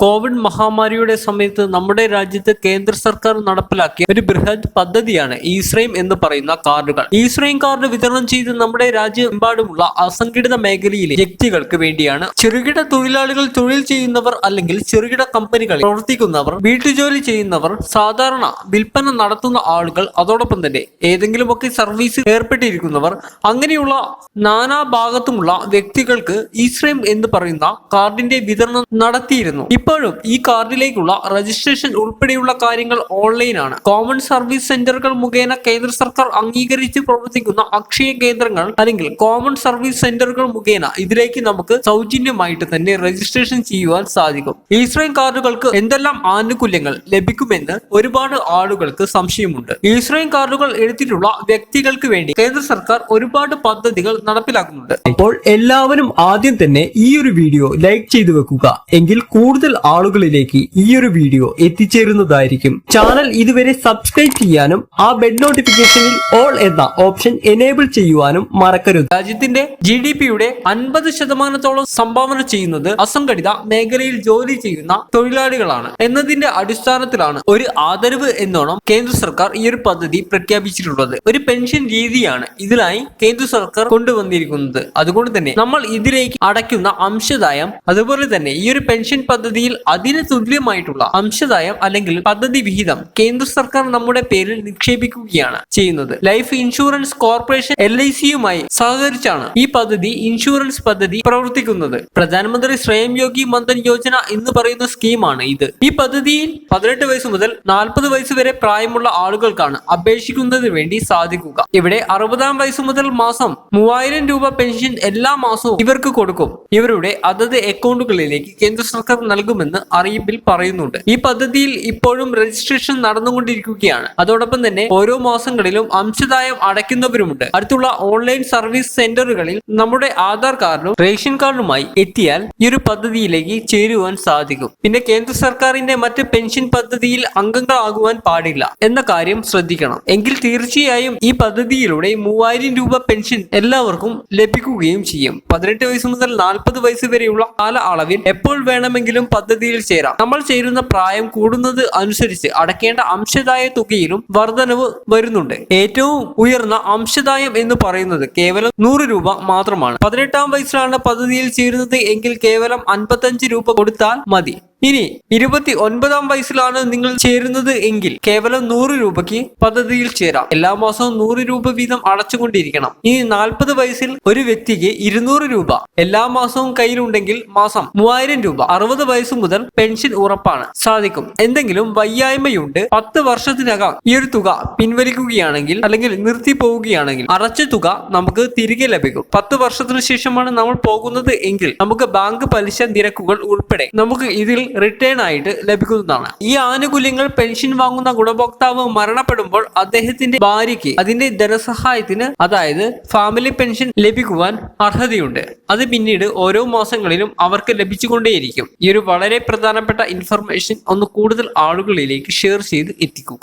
Covid മഹാമാരിയുടെ സമയത്ത് നമ്മുടെ രാജ്യത്ത് കേന്ദ്ര സർക്കാർ നടപ്പിലാക്കിയ ഒരു ബൃഹത് പദ്ധതിയാണ് ഈശ്രയം എന്ന് പറയുന്ന കാർഡുകൾ. ഈശ്രയം കാർഡ് വിതരണം ചെയ്ത് നമ്മുടെ രാജ്യമെമ്പാടുമുള്ള അസംഘടിത മേഖലയിലെ വ്യക്തികൾക്ക് വേണ്ടിയാണ് ചെറുകിട തൊഴിലാളികൾ തൊഴിൽ ചെയ്യുന്നവർ അല്ലെങ്കിൽ ചെറുകിട കമ്പനികൾ പ്രവർത്തിക്കുന്നവർ വീട്ടുജോലി ചെയ്യുന്നവർ സാധാരണ വിൽപ്പന നടത്തുന്ന ആളുകൾ അതോടൊപ്പം തന്നെ ഏതെങ്കിലുമൊക്കെ സർവീസ് ഏർപ്പെട്ടിരിക്കുന്നവർ അങ്ങനെയുള്ള നാനാ ഭാഗത്തുമുള്ള വ്യക്തികൾക്ക് ഈശ്രയം എന്ന് പറയുന്ന കാർഡിന്റെ വിതരണം നടത്തിയിരുന്നു. ഇപ്പോഴും ഈ കാർഡിലേക്കുള്ള രജിസ്ട്രേഷൻ ഉൾപ്പെടെയുള്ള കാര്യങ്ങൾ ഓൺലൈനാണ് കോമൺ സർവീസ് സെന്ററുകൾ മുഖേന കേന്ദ്ര സർക്കാർ അംഗീകരിച്ച് പ്രവർത്തിക്കുന്ന അക്ഷയ കേന്ദ്രങ്ങൾ അല്ലെങ്കിൽ കോമൺ സർവീസ് സെന്ററുകൾ മുഖേന ഇതിലേക്ക് നമുക്ക് സൗജന്യമായിട്ട് തന്നെ രജിസ്ട്രേഷൻ ചെയ്യുവാൻ സാധിക്കും. ഇസ്രയേൽ കാർഡുകൾക്ക് എന്തെല്ലാം ആനുകൂല്യങ്ങൾ ലഭിക്കുമെന്ന് ഒരുപാട് ആളുകൾക്ക് സംശയമുണ്ട്. ഇസ്രയേൽ കാർഡുകൾ എടുത്തിട്ടുള്ള വ്യക്തികൾക്ക് വേണ്ടി കേന്ദ്ര സർക്കാർ ഒരുപാട് പദ്ധതികൾ നടപ്പിലാക്കുന്നുണ്ട്. അപ്പോൾ എല്ലാവരും ആദ്യം തന്നെ ഈ ഒരു വീഡിയോ ലൈക്ക് ചെയ്തു വെക്കുക. എങ്കിൽ കൂടുതൽ ആളുകളിലേക്ക് ഈ ഒരു വീഡിയോ എത്തിച്ചേരുന്നതായിരിക്കും. ചാനൽ ഇതുവരെ സബ്സ്ക്രൈബ് ചെയ്യാനും ആ ബെഡ് നോട്ടിഫിക്കേഷനിൽ ഓൾ എന്ന ഓപ്ഷൻ എനേബിൾ ചെയ്യുവാനും മറക്കരുത്. രാജ്യത്തിന്റെ ജി ഡി പിയുടെ അൻപത് ശതമാനത്തോളം സംഭാവന ചെയ്യുന്നത് അസംഘടിത മേഖലയിൽ ജോലി ചെയ്യുന്ന തൊഴിലാളികളാണ്. എന്നതിന്റെ അടിസ്ഥാനത്തിലാണ് ഒരു ആദരവ് എന്നോണം കേന്ദ്ര സർക്കാർ ഈ ഒരു പദ്ധതി പ്രഖ്യാപിച്ചിട്ടുള്ളത്. ഒരു പെൻഷൻ രീതിയാണ് ഇതിനായി കേന്ദ്ര സർക്കാർ കൊണ്ടുവന്നിരിക്കുന്നത്. അതുകൊണ്ട് തന്നെ നമ്മൾ ഇതിലേക്ക് അടയ്ക്കുന്ന അംശദായം അതുപോലെ തന്നെ ഈ ഒരു പെൻഷൻ പദ്ധതിയിൽ അതിന് തുല്യമായിട്ടുള്ള അംശദായം അല്ലെങ്കിൽ പദ്ധതി വിഹിതം കേന്ദ്ര സർക്കാർ നമ്മുടെ പേരിൽ നിക്ഷേപിക്കുകയാണ് ചെയ്യുന്നത്. Life insurance corporation L I സിയുമായി സഹകരിച്ചാണ് ഈ പദ്ധതി ഇൻഷുറൻസ് പദ്ധതി പ്രവർത്തിക്കുന്നത്. പ്രധാനമന്ത്രി ശ്രേയം യോഗി മന്ദൻ യോജന എന്ന് പറയുന്ന സ്കീമാണ് ഇത്. ഈ പദ്ധതിയിൽ പതിനെട്ട് വയസ്സ് മുതൽ നാൽപ്പത് വയസ്സ് വരെ പ്രായമുള്ള ആളുകൾക്കാണ് അപേക്ഷിക്കുന്നതിന് വേണ്ടി സാധിക്കുക. ഇവിടെ അറുപതാം വയസ്സ് മുതൽ മാസം മൂവായിരം രൂപ പെൻഷൻ എല്ലാ മാസവും ഇവർക്ക് കൊടുക്കും. ഇവരുടെ അതത് അക്കൗണ്ടുകളിലേക്ക് കേന്ദ്ര സർക്കാർ നൽകുമെന്ന് അറിയിപ്പിൽ പറയുന്നുണ്ട്. ഈ പദ്ധതിയിൽ ഇപ്പോഴും രജിസ്ട്രേഷൻ നടന്നുകൊണ്ടിരിക്കുകയാണ്. അതോടൊപ്പം തന്നെ ഓരോ മാസങ്ങളിലും അംശദായം അടയ്ക്കുന്നവരുമുണ്ട്. അടുത്തുള്ള ഓൺലൈൻ സർവീസ് സെന്ററുകളിൽ നമ്മുടെ ആധാർ കാർഡും റേഷൻ കാർഡുമായി എത്തിയാൽ ഈ ഒരു പദ്ധതിയിലേക്ക് ചേരുവാൻ സാധിക്കും. പിന്നെ കേന്ദ്ര സർക്കാരിന്റെ മറ്റ് പെൻഷൻ പദ്ധതിയിൽ അംഗങ്ങളാകുവാൻ പാടില്ല എന്ന കാര്യം ശ്രദ്ധിക്കണം. എങ്കിൽ തീർച്ചയായും ഈ പദ്ധതിയിലൂടെ മൂവായിരം രൂപ പെൻഷൻ എല്ലാവർക്കും ലഭിക്കുകയും ചെയ്യും. പതിനെട്ട് വയസ്സ് മുതൽ നാൽപ്പത് വയസ്സ് വരെയുള്ള കാല അളവിൽ എപ്പോൾ വേണമെങ്കിലും പദ്ധതിയിൽ ചേരാം. നമ്മൾ ചേരുന്ന പ്രായം കൂടുന്നത് അനുസരിച്ച് അടക്കേണ്ട അംശദായ തുകയിലും വർധനവ് വരുന്നുണ്ട്. ഏറ്റവും ഉയർന്ന അംശദായം എന്ന് പറയുന്നത് കേവലം നൂറ് രൂപ മാത്രമാണ്. പതിനെട്ടാം വയസ്സിലാണ് പദ്ധതിയിൽ ചേരുന്നത് എങ്കിൽ കേവലം അൻപത്തഞ്ച് രൂപ കൊടുത്താൽ മതി. ഇനി ഇരുപത്തി ഒൻപതാം വയസ്സിലാണ് നിങ്ങൾ ചേരുന്നത് എങ്കിൽ കേവലം നൂറ് രൂപയ്ക്ക് പദ്ധതിയിൽ ചേരാം. എല്ലാ മാസവും നൂറ് രൂപ വീതം അടച്ചുകൊണ്ടിരിക്കണം. ഇനി നാൽപ്പത് വയസ്സിൽ ഒരു വ്യക്തിക്ക് ഇരുന്നൂറ് രൂപ. എല്ലാ മാസവും കയ്യിലുണ്ടെങ്കിൽ മാസം മൂവായിരം രൂപ. അറുപത് വയസ്സ് മുതൽ പെൻഷൻ ഉറപ്പാണ്. സാധിക്കും. എന്തെങ്കിലും വയ്യായ്മയുണ്ട് പത്ത് വർഷത്തിനകം ഈ ഒരു തുക പിൻവലിക്കുകയാണെങ്കിൽ അല്ലെങ്കിൽ നിർത്തി പോവുകയാണെങ്കിൽ അടച്ച തുക നമുക്ക് തിരികെ ലഭിക്കും. പത്ത് വർഷത്തിനു ശേഷമാണ് നമ്മൾ പോകുന്നത് എങ്കിൽ നമുക്ക് ബാങ്ക് പലിശ നിരക്കുകൾ ഉൾപ്പെടെ നമുക്ക് ഇതിൽ റിട്ടേൺ ആയിട്ട് ലഭിക്കുന്നതാണ്. ഈ ആനുകൂല്യങ്ങൾ പെൻഷൻ വാങ്ങുന്ന ഗുണഭോക്താവ് മരണപ്പെടുമ്പോൾ അദ്ദേഹത്തിന്റെ ഭാര്യയ്ക്ക് അതിന്റെ ധനസഹായത്തിന് അതായത് ഫാമിലി പെൻഷൻ ലഭിക്കുവാൻ അർഹതയുണ്ട്. അത് പിന്നീട് ഓരോ മാസങ്ങളിലും അവർക്ക് ലഭിച്ചുകൊണ്ടേയിരിക്കും. ഈ ഒരു വളരെ പ്രധാനപ്പെട്ട ഇൻഫർമേഷൻ ഒന്ന് കൂടുതൽ ആളുകളിലേക്ക് ഷെയർ ചെയ്ത് എത്തിക്കുക.